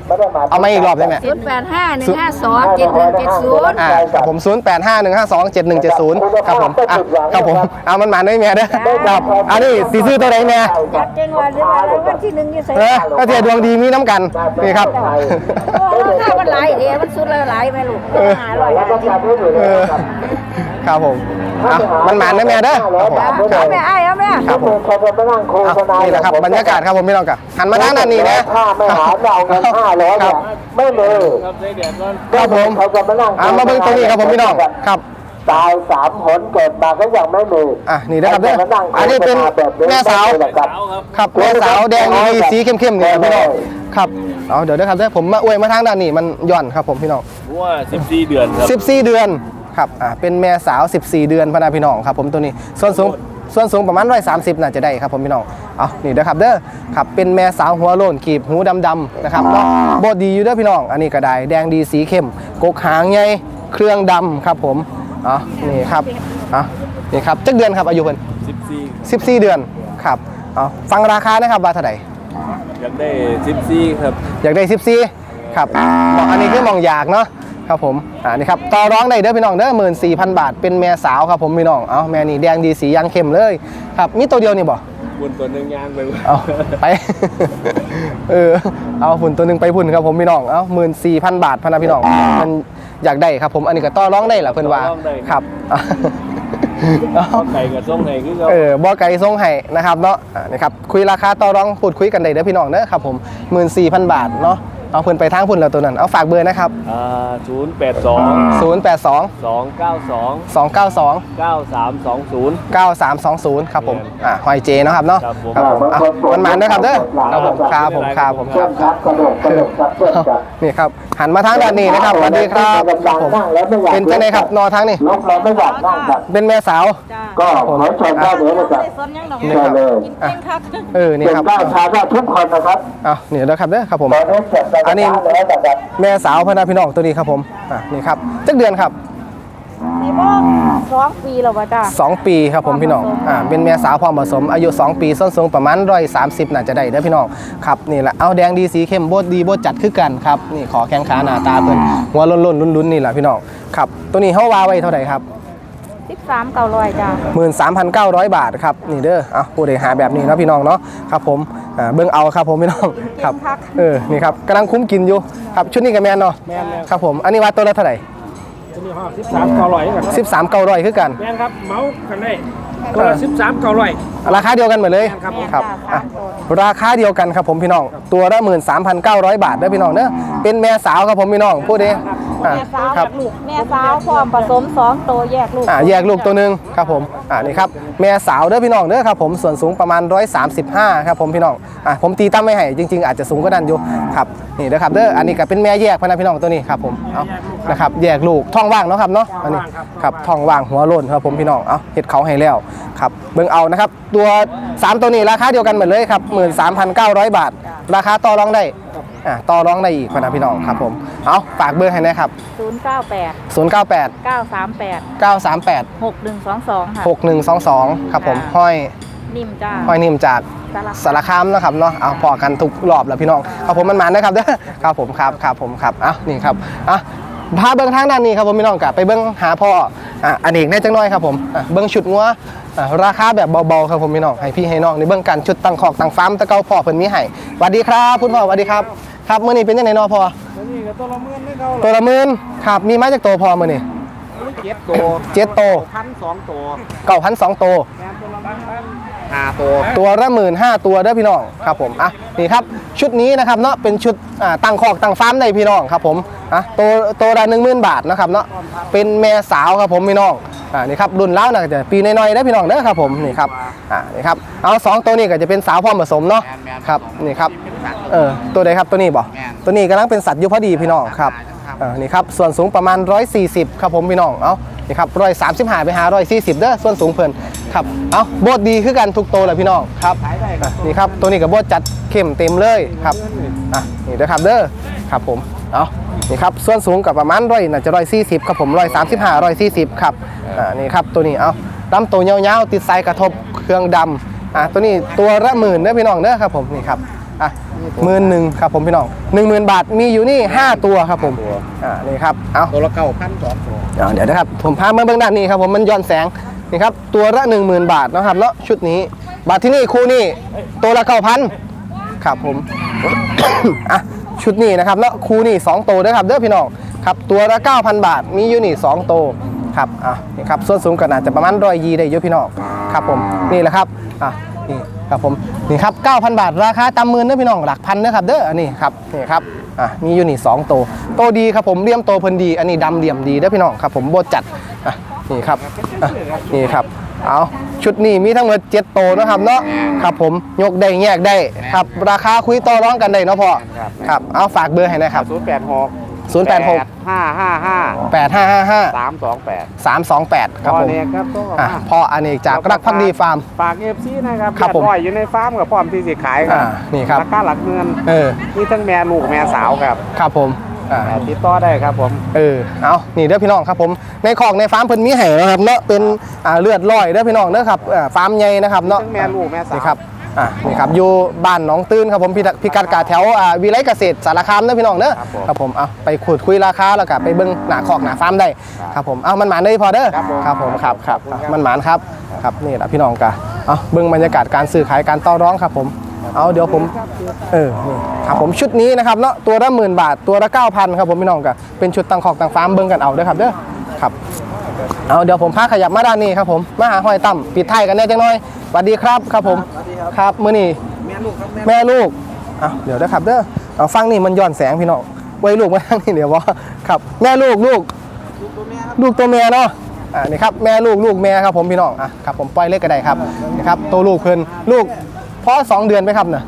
Speaker 2: ไม่ได้มา
Speaker 1: เอามาอีกรอบได้ไหม
Speaker 5: ศูนย์แปดห้าหนึ่งห้าสองเจ็ดหนึ่งเจ็ดศูนย์
Speaker 1: อ่าครับผม0851527170ครับผมอะครับผมเอามันมาได้แม่เด้อครับอันนี้สีซื้อตัวไหนแม่
Speaker 5: จัดเจงวันหรือว่าแล้ววันที่หนึ่งอยู่ใส่
Speaker 1: เออก็เทียดวงดีมีน้ำกันนี่ครับ
Speaker 5: โอ้ข้าวมันหลายเดียวมันสุดแล้วหลายไหมลูกหาอร่อย
Speaker 2: แล้วก็จับให้อยู่เล
Speaker 1: เอยอ
Speaker 2: ครับ
Speaker 1: ครับผมอะมันหมานได้แม่เด้อครับผม
Speaker 5: เอาแม่ไอ้เอาแม่
Speaker 1: ครับผม
Speaker 2: เขาจะมานั่งโฆ
Speaker 1: อะ
Speaker 2: ษณา
Speaker 1: นี่แหละครับบรรยากาศครับผมพี่น้องกับหันมาทางด้านนี้นะ
Speaker 2: ถ้าไม่หาเราเงินห้าร้อย
Speaker 1: ค
Speaker 2: เนี่
Speaker 1: รั
Speaker 2: ย
Speaker 1: บ
Speaker 2: ไม่เลย
Speaker 1: ครับผม
Speaker 2: เขาจะมานั่ง
Speaker 1: อะมาเบิ่งตรงนี้ครับผมพี่น้องครับ
Speaker 2: ตายสามผลเกิดมาก็ยังไม่มี
Speaker 1: อะนี่นะครับเด้ออันนี้เป็นแม่สาว
Speaker 2: ครับ
Speaker 1: ครับแม่สาวแดงดีสีเข้มๆนี่ครับพี่น้องครับเอาเดี๋ยวนะครับเด้อผมมาอวยมาทางด้านนี้มันหย่อนครับผมพี่น้อง
Speaker 6: เพราะว่า14เดือนครับ
Speaker 1: 14เดือนครับอ่าเป็นแม่สาว 14 เดือนพะนาพี่น้องครับผมตัวนี้ส่วนสูง ส่วนสูงประมาณ130น่าจะได้ครับผมพี่น้องเอานี่เด้อครับเด้อครับเป็นแม่สาวหัวโลนกีบหูดำๆนะครับเนาะโบดดีอยู่เด้อพี่น้อง อันนี้ก็ได้แดงดีสีเข้มกกหางใหญ่เครื่องดำครับผมเอานี่ครับเอานี่ครับจักเดือนครับอายุเพิ่น
Speaker 2: สิบสี่
Speaker 1: 14เดือนครับเอาฟังราคานะครับว่าเท่าไหร่
Speaker 2: อยากได้สิบสี่ครับ
Speaker 1: อยากได้14ครับบอกอันนี้คือมองอยากเนาะ ครับผมอ่านี่ครับต่อร้องได้เด้อพี่น้องเด้อหมื่นสี่พันบาทเป็นแม่สาวครับผมพี่น้องเอาแม่นี่แดงดีสียางเข้มเลยครับมีตัวเดียวนี่บ่
Speaker 2: บนตัวหนึ่งยางไป
Speaker 1: เอาไปเออเอาหุ่นตัวหนึ่งไปพุ่นครับผมพี่น้องเอาหมื่นสี่พันบาทพะนะพี่น้องมันอยากได้ครับผมอันนี้ก็ต่อร้องได้เหรอเพื่อนว่าครับเอา
Speaker 2: ไก่กับส้มไก่คือเขา
Speaker 1: เออบ่ไก่ทรงไห้นะครับเนาะอ่านี่ครับคุยราคาต่อรองพูดคุยกันได้เด้อพี่น้องเด้อครับผม14,000บาทเนาะ เอาเพิ่นไปทางพุ่นแล้วตัวนั้น เอาฝากเบอร์นะครับ
Speaker 2: อ่าศูนย์แปดสอง
Speaker 1: 082
Speaker 2: สองเก้าสอง
Speaker 1: 292
Speaker 2: เก้าสามสองศูนย์
Speaker 1: 9320 ครับผมอ่าหอยเจเนาะครับเนาะ
Speaker 2: ครับผม
Speaker 1: ครับผมอะมันมันด้วยครับเด้อครับผมครับผมครับผมครับ
Speaker 3: ครับกระโดดกระโดดครับเพื่อนครับ
Speaker 1: นี่ครับ หันมาทางด้านนี้นะครับสวัสดีครับครับผมเป็นจังไดครับนอทางนี่
Speaker 3: นกเราไม่อยากนั่งครับ
Speaker 1: เป็นแม่สาว
Speaker 3: ก็ขอเชิญได้เลยนะครับ
Speaker 5: สนยังดอก
Speaker 1: นี่ครับ
Speaker 3: เลย
Speaker 5: กินเก่งคัก
Speaker 1: เออนี่
Speaker 3: เป็น
Speaker 1: ครับ
Speaker 3: ก้าวชาได้ทุกคนนะครับ
Speaker 1: เอานี่เด้อครับเด้อครับผม
Speaker 3: ตอนนี้เสร็จ
Speaker 1: อันนี้
Speaker 3: แล้วนะครับ
Speaker 1: แม่สาวพะนาพี่น้องตัวนี้ครับผมอะนี่ครับจักเดือนครับ
Speaker 5: นี่บ่สองปีแล้วว่าจ้า
Speaker 1: 2ปีครับผมพี่น้องอ่าเป็นแม่สาวพร้อมผสมอายุ 2 ปีส้นสูงประมาณร้อยสามสิบน่าจะได้เด้อพี่น้องครับนี่แหละเอาแดงดีสีเข้มโบดดีโบดจัดคือกันครับนี่ขอแข้งขาหน้าตาเพิ่นหัวล้นล้นลุ้นลุ้นๆนี่แหละพี่น้องครับตัวนี้เฮาวาไว้เท่าไหร่ครับ
Speaker 5: สิบสามเก้าร้อยจ้า
Speaker 1: 13,900บาทครับนี่เด้อเอาผู้ใดหาแบบนี้เนาะพี่น้องเนาะครับผมอ่าเบิ่งเอาครับผมพี่น้องครับเออนี่ครับกำลังคุ้มกินอยู่ครับชุดนี้กับแมนเนาะ
Speaker 2: แม่นแล้ว
Speaker 1: ครับผมอันนี้ว่าตัวละเท่าไหร่
Speaker 2: ตัวนี้ห้าสิบสามเก้าร้อยครับ
Speaker 1: 13 900คือกัน
Speaker 2: แม่นครับเมาส์กันได้ ตัวละสิบสามเก้าร้อย
Speaker 1: ราคาเดียวกันหมดเลย
Speaker 2: ครับผม
Speaker 1: ครับ
Speaker 5: จ้า
Speaker 1: อะ
Speaker 5: สามตัว
Speaker 1: ราคาเดียวกันครับผมพี่น้อง ตัวละ13,900บาทเด้อพี่น้องเด้อเป็นแม่สาวครับผมพี่น้องพูดเองอะ
Speaker 5: แม่สาว
Speaker 1: ครับ
Speaker 5: ลูกแม่สาวพร้อมผสมสองตัวแยกลูก
Speaker 1: อ่าแยกลูกตัวหนึ่งครับผมอ่านี่ครับแม่สาวเด้อพี่น้องเด้อครับผมส่วนสูงประมาณ 135ครับผมพี่น้องอะผมตีตั้มไม่ให้จริง ๆ อาจจะสูงก็ดันอยู่ครับนี่เด้อครับเด้ออันนี้ก็เป็นแม่แยกพะนะพี่น้องตัวนี้ครับผมเอานะครับแยกลูกท้องว่างเนาะครับเนาะอันนี้ครับท้องว่างหัวโล้นครับผมพี่น้องเอาเห็ดเขาให้แล้วครับเบิ่งเอานะครับ ตัวสามตัวนี้ราคาเดียวกันหมดเลยครับ 13,900 บาท ราคาต่อรองได้อ่าต่อรองได้อีกพะนะพี่น้องครับผมเอาฝากเบอร์ให้นะครับ
Speaker 5: ศูนย์เก้าแปด
Speaker 1: 098
Speaker 5: เก้าสามแปด
Speaker 1: 938
Speaker 5: หกหนึ่งสองสองค่ะ
Speaker 1: 6122 ครับผม
Speaker 5: จ้า
Speaker 1: ห้อย
Speaker 5: นิ่มจ้า
Speaker 1: ห้อยนิ่มจาก
Speaker 5: สาร
Speaker 1: สารคามนะครับเนาะเอาพอกันทุกรอบแล้วพี่น้องครับผมมันมันนะครับเด้อครับผมครับครับผมครับอะนี่ครับอะพาเบิ้งทางด้านนี้ครับผมพี่น้องกะไปเบิ้งหาพ่ออะอันเอกได้จังน้อยครับผมอะเบิ้งชุดงัวอะ ราคาแบบเบาๆครับผมพี่น้องให้พี่ให้น้องในเบิ้งกันชุดตังคอกตังฟาร์มตะเกาพ่อเพิ่นมีให้สวัสดีครับคุณพ่อสวัสดีครับครับมื้อนี้เป็นยังไงเนาะพ่อ
Speaker 2: ตัวนี้ก็ตัวละหมื่นไม่เขา
Speaker 1: ตัวละหมื่นครับมีมาจากตัวพ่อมื้อนี้
Speaker 2: เจ็ดตัว
Speaker 1: เจ็ดตัว
Speaker 2: พันสองตัว
Speaker 1: เก้าพันสองตัว
Speaker 2: แม่นตัวละพันห้าตัว
Speaker 1: ตัวละหมื่นห้าตัวเด้อพี่น้องครับผมอะนี่ครับชุดนี้นะครับเนาะเป็นชุดอ่าตั้งคอกตั้งฟาร์มในพี่น้องครับผมอะตัวตัวละหนึ่งหมื่นบาทนะครับเนาะเป็นแม่สาวครับผมพี่น้อง อ่านี่ครับรุ่นเล้านะก็จะปีน้อยๆได้อพี่น้องเด้อครับผมนี่ครับอ่านี่ครับเอาสองตัวนี้ก็จะเป็นสาวพร้อมผสมเนาะครับนี่ครับเออตัวใดครับตัวนี้บ่ตัวนี้กำลังเป็นสัตว์อยู่พอดีพี่น้องครับอ่านี่ครับส่วนสูงประมาณ 140 ครับผมพี่น้องเอานี่ครับร้อยสามสิบห้าไปหาร้อยสี่สิบเด้อส่วนสูงเพิ่น ครับเอาโบดดีคือกันทุกตัวเลยพี่น้องครับอะนี่ครับตัวนี้กับโบดจัดเข้มเต็มเลยครับอะนี่เด้อครับเด้อครับผมเอานี่ครับส่วนสูงกับประมาณร้อยน่าจะร้อยสี่สิบครับผมร้อยสามสิบห้าร้อยสี่สิบครับอ่านี่ครับตัวนี้เอาลำตัวยาวๆติดสายกระทบเครื่องดำอะตัวนี้ตัวละหมื่นเด้อพี่น้องเด้อครับผมนี่ครับอะหมื่นหนึ่งครับผมพี่น้องหนึ่งหมื่นบาทมีอยู่นี่ห้าตัวครับผมอ่านี่ครับเอา
Speaker 2: ตัวละเก้าพันสองตัว
Speaker 1: อ่าเดี๋ยวนะครับผมพามาเบื้องด้านนี้ครับผมมันย้อนแสง นี่ครับตัวละ 1 0,000 บาทนะครับเนาะชุดนี้บาทที่นี่คู่นี่ตัวละ9,000ครับผม อะชุดนี้นะครับเนาะคู่นี่2ตัวด้วยครับเด้อพี่น้องครับตัวละ 9,000 บาท มียูนี่2ตัวครับอะนี่ครับส่วนสูงก็น่าจะประมาณร้อยยีได้เยอะพี่น้องครับผมนี่แหละครับอะนี่ครับผมนี่ครับ 9,000 บาทราคาตามหมื่นเด้อพี่น้องหลักพันเด้อครับเด้ออันนี้ครับนี่ครับอะมียูนี่2ตัวโตวดีครับผมเลี่ยมโตวเพิ่นดี อันนี้ดำเหลี่ยมดีเด้อพี่น้องครับผมโบจัดอะ นี่ครับอะนี่ครับ เอาชุดนี้มีทั้งหมด7โตวนะครับเนาะครับผมยกได้แยกได้ครับราคาคุยต่อร้องกันได้เนาะพ่อครับเอาฝากเบอร์ให้นะครับ
Speaker 3: ศูนย์แปดหก
Speaker 1: 086
Speaker 2: ห้าห้าห้า
Speaker 1: 8555
Speaker 2: สามสองแปด
Speaker 1: 328 ครับผม
Speaker 2: เนี่ยครับต้อง
Speaker 1: อะพ่ออเนกจากรักพักดีฟาร์ม
Speaker 2: ฝากเอฟซีนะครับ
Speaker 1: ครับผม
Speaker 2: แปดอยอยู่ในฟาร์มกับพร้อมที่จะขายครั
Speaker 1: อ่านี่ครับ
Speaker 2: ราคาหลักเงิน
Speaker 1: เออ
Speaker 2: มีทั้งแม่ลูกแม่สาวครับ
Speaker 1: ครับผม อ่า
Speaker 2: แต่ติดต่อได้ครับผม
Speaker 1: เออ เอานี่เด้อพี่น้องครับผม ในคอกในฟาร์มเพิ่นมีให้นะครับเนาะ เป็นอ่าเลือดลอยเด้อพี่น้องเด้อครับอ่าฟาร์มใหญ่นะครับเนาะ
Speaker 2: ทั้งแม่ลูกแม่สาว
Speaker 1: นี่ครับ อ่านี่ครับ อยู่บ้านหนองตื้นครับผมพิกัดพิกัดกาแถวอ่าวิไลเกษตรสารคามเด้อพี่น้องเด้อ
Speaker 2: ครับผม
Speaker 1: ครับผม เอาไปขุดคุยราคาแล้วก็ไปเบิ่งหน้าคอกหน้าฟาร์มได้ ครับผม เอามันหมานเลยพอเด้อ
Speaker 2: ครับผม
Speaker 1: ครับผมครับครับ
Speaker 2: ขอบคุณครับ
Speaker 1: มันหมานครับ ครับนี่แหละพี่น้องกะเอาเบิ่งบรรยากาศการซื้อขายการต่อร้องครับผม เอาเดี๋ยวผมเออนี่ครับผมชุดนี้นะครับเนาะตัวละหมื่นบาทตัวละเก้าพันครับผมพี่น้องกะเป็นชุดตังขอกตังฟาร์มเบิ่งกันเอาเด้อครับเด้อครับเอาเดี๋ยวผมพาขยับมาด้านนี้ครับผมมาหาห้อยตั้มปิดท้ายกันแน่จังน้อยสวัสดีครับครับผมครับมื้อนี้แม่ลูกอะเดี๋ยวนะครับเด้อเอาฟังนี่มันย้อนแสงพี่น้องไว้ลูกมาทางนี้เดี๋ยวว่าครับแม่ลูกลูกลูกตัวแม่เนาะอ่านี่ครับแม่ลูกลูกแม่ครับผมพี่น้องอะครับผมปล่อยเล็กก็ได้ครับนะครับตัวลูกเพิ่นลูก พ่อสองเดือนไหมครับเนี่ย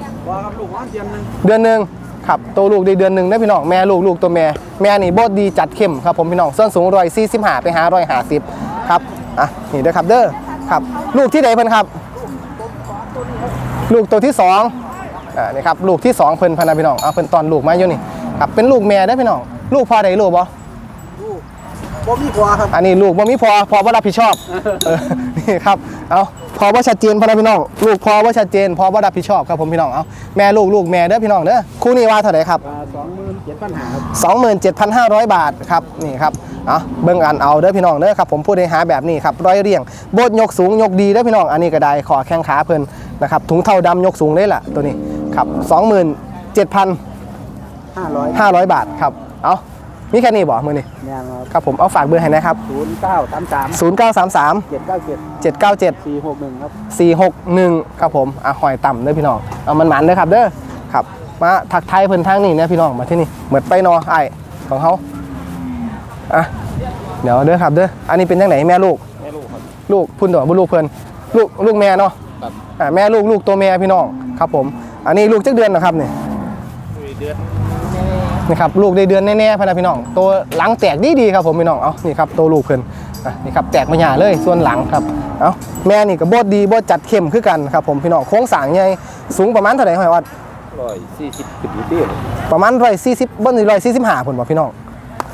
Speaker 1: เดือนหนึ่งครับตัวลูกได้เดือนหนึ่งนะพี่น้องแม่ลูกลูกตัวแม่แม่นี่โบดดีจัดเข้มครับผมพี่น้องส่วนสูงร้อยสี่สิบห้าไปหาร้อยห้าสิบครับอะนี่เด้อครับเด้อครับ ลูกที่ไหนเพิ่นครับ ลูกตัวที่สองอ่านี่ครับลูกที่สองเพิ่นพะนาพี่น้องเอาเพิ่นตอนลูกมาอยู่นี่ครับเป็นลูกแม่ได้อพี่น้องลูกพ่อใดลูกบ่
Speaker 4: บ่มีผัวครับ
Speaker 1: อันนี้ลูกบ่มีพอพอบ่รับผิดชอบเออนี่ครับเอา พอบ่ชัดเจนพะนาพี่น้อง ลูกพอบ่ชัดเจน พอบ่รับผิดชอบครับผมพี่น้องเอาแม่ลูกลูกแม่เด้อพี่น้องเด้อคู่นี้ว่าเท่าไหร่ครับ
Speaker 4: สองหมื่นเจ็ดพันหาครับ
Speaker 1: 27,500บาทครับนี่ครับเอาเบิ่งอันเอาเด้อพี่น้องเด้อครับผมผู้ใดหาแบบนี้ครับร้อยเรียงโบดยกสูงยกดีเด้อพี่น้องอันนี้ก็ได้ขอแข้งขาเพิ่นนะครับถุงเท่าดำยกสูงได้ล่ะตัวนี้ครับ27,500
Speaker 4: ห้าร้อย
Speaker 1: บาทครับเอา มีแค่นี้บ่มือนี่
Speaker 4: แม่ครับ
Speaker 1: ครับผมเอาฝากเบอร์ให้นะครับ
Speaker 4: ศูนย์เก้าสามสาม
Speaker 1: 0933
Speaker 4: เจ็ดเก้าเจ็ด
Speaker 1: 797
Speaker 4: สี่หกหนึ่งครับ
Speaker 1: 461ครับผมอะหอยต่ำเด้อพี่น้องเอามันหมันเด้อครับเด้อครับมาทักทายเพิ่นทางนี้นะพี่น้องมาที่นี่เหมือนไปนอไอายของเขาอะเดี๋ยวเด้อครับเด้ออันนี้เป็นยังไงแม่ลูก
Speaker 2: แม่ลูกครับ
Speaker 1: ลูกพุ่นดอกบุลูกเพิ่นลูกลูกแม่เนาะ
Speaker 2: ครับ
Speaker 1: อะแม่ลูกลูกตัวแม่พี่น้องครับผม อันนี้ลูกจักเดือนนะครับเนี่ย
Speaker 2: เดือน
Speaker 1: นี่ครับลูกได้เดือนแน่ๆพะนะพี่น้อง ตัวหลังแตกดีดีๆครับผมพี่น้องเอานี่ครับตัวลูกเพิ่นอะนี่ครับแตกมาหยาเลยส่วนหลังครับเอาแม่นี่ก็บดดีบดจัดเข้มคือกันครับผมพี่น้องโค้งสร้างใหญ่สูงประมาณเท่าไหร่หอยวัด
Speaker 2: ร้อยสี่สิบสิบยี่สิบ
Speaker 1: ประมาณร้อยสี่สิบบ่นี่ร้อยสี่สิบห้าผลบอกพี่น้อง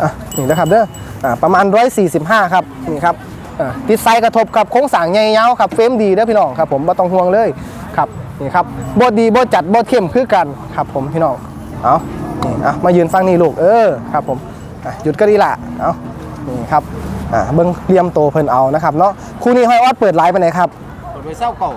Speaker 1: อะนี่นะครับเด้ออะประมาณร้อยสี่สิบห้าครับนี่ครับอะติดไซส์กระทบกับโค้งสร้างใหญ่ยาวครับเฟรมดีเด้อพี่น้องครับผมบ่ต้องห่วงเลยครับนี่ครับบดดีบดจัดบดเข้มคือกันครับผมพี่น้องเอา นี่อะมายืนฟังนี่ลูกเออครับผมอะหยุดก็ดีละเอานี่ครับอะเบิ้งเรียมโตเพิ่นเอานะครับเนาะคู่นี้ห้อยวัดเปิดไลฟ์ไปไหนครับ
Speaker 2: ไปเศร้าเก่า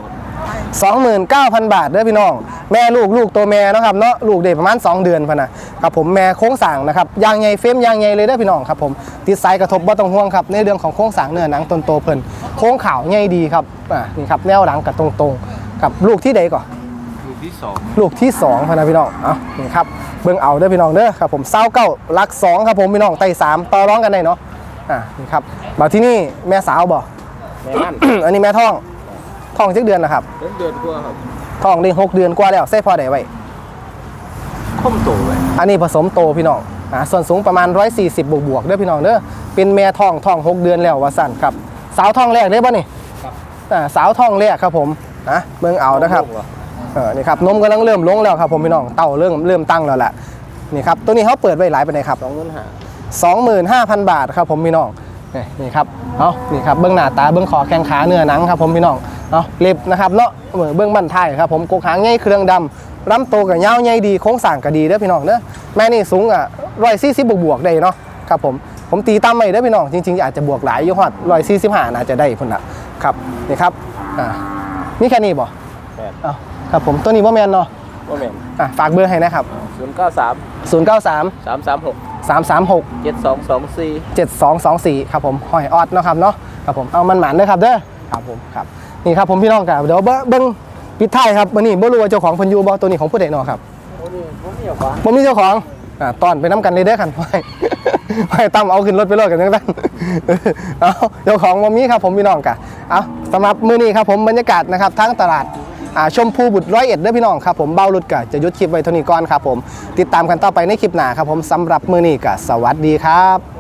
Speaker 1: 29,000 บาทเด้อพี่น้อง แม่ลูกลูกตัวแม่เนาะครับเนาะลูกเด็กประมาณ 2 เดือนพะนะครับผมแม่โค้งสร้างนะครับยางใหญ่เฟรมยางใหญ่เลยเด้อพี่น้องครับผมติดสายกระทบบ่ต้องห่วงครับในเรื่องของโค้งสร้างเนื้อหนังต้นโตเพิ่นโค้งขาวใหญ่ดีครับอ่านี่ครับแนวหลังกับตรงๆกับลูกที่ใดก่อน
Speaker 2: ลูก ที่สอง
Speaker 1: ลูกที่2พะนะพี่น้องเอานี่ครับเบิ่งเอาเด้อพี่น้องเด้อครับผมเศร้าเก้าลักสองครับผมพี่น้องไต่สามต่อร้องกันได้เนาะอ่านี่ครับมาที่นี่แม่สาวบ่
Speaker 2: แม่นั่น
Speaker 1: อันนี้แม่ท้องท้องจักเดือนนะครับ
Speaker 2: เป็นเดือนกว่าครับ
Speaker 1: ท้องได้หกเดือนกว่าแล้วใส่พอได้ไว้
Speaker 2: คมโตเลย
Speaker 1: อันนี้ผสมโตพี่น้องอ่าส่วนสูงประมาณ 140 บวกบวกๆเด้อพี่น้องเด้อ เป็นแม่ท้องท้อง 6 เดือนแล้วว่าสั่นครับ สาวท้องแรกได้ป่ะนี่อ่าสาวท้องแรกครับผมนะเมืองเอานะครับเอ อนี่ครับนมกำลังเริ่มลงแล้วครับผมพี่น้องเต่าเริ่มเริ่มตั้งแล้วแหละนี่ครับตัวนี้เขาเปิดไว้หลายไปไหนใดครับ
Speaker 2: สองเงินหา
Speaker 1: 25,000บาทครับผมพี่น้องนี่นี่ครับเอานี่ครับเบื้องหน้าตาเบื้องคอแข้งขาเนื้อหนังครับผมพี่น้องเอาเล็บนะครับเนาะเหมือนเบื้องบั้นท้ายครับผมกกหางใหญ่เครื่องดำลำโตวกับยาวใหญ่ดีโค้งสร้างก็ดีเด้อพี่น้องเด้อแม่นี่สูงอะร้อยสี่สิบบวกบวกๆได้เนาะครับผมผมตีตามไปเด้อพี่น้องจริงๆอาจจะบวกหลายอยู่ฮอดร้อยสี่สิบห้าน่าจะได้พุ่นละครับนี่ครับอ่านี่แค่นี้บ่
Speaker 2: แปด
Speaker 1: เอา ครับผมตัวนี้บ่แมนเนาะ
Speaker 2: ว่าแม่น
Speaker 1: อะฝากเบอร์ให้นะครับ
Speaker 2: ศูนย์เก้าสาม
Speaker 1: 093
Speaker 2: สามสามหก
Speaker 1: 336
Speaker 2: เจ็ดสองสองสี่
Speaker 1: 7224 ครับผมหอยออดเนาะครับเนาะครับผมเอามันหมานด้วยครับเด้อครับผมครับนี่ครับผมพี่น้องครับเดี๋ยวเบิ่งเบิ้งปิดท้ายครับวันนี้บ่รู้ว่าเจ้าของเพิ่นอยู่บ่ตัวนี้ของผู้ใดเนาะครับ
Speaker 2: ผมนี่เอาฟ้า
Speaker 1: บ่มีเจ้าของอ่าตอนไปน้ำกันเลยเด้อกันห้อยห้อยตั้มเอาขึ้นรถไปรถกันจังซั่นเอาเจ้าของบ่มีครับผมพี่น้องกะเอาสำหรับมื้อนี้ครับผมบรรยากาศนะครับทั้งตลาดอ่า ชมพูบุตรร้อยเอ็ดเด้อพี่น้องครับผมเบ้ารุดกะจะยุดคลิปไว้เท่านี้ก่อนครับผมติดตามกันต่อไปในคลิปหน้าครับผมสำหรับมือนี้กะสวัสดีครับ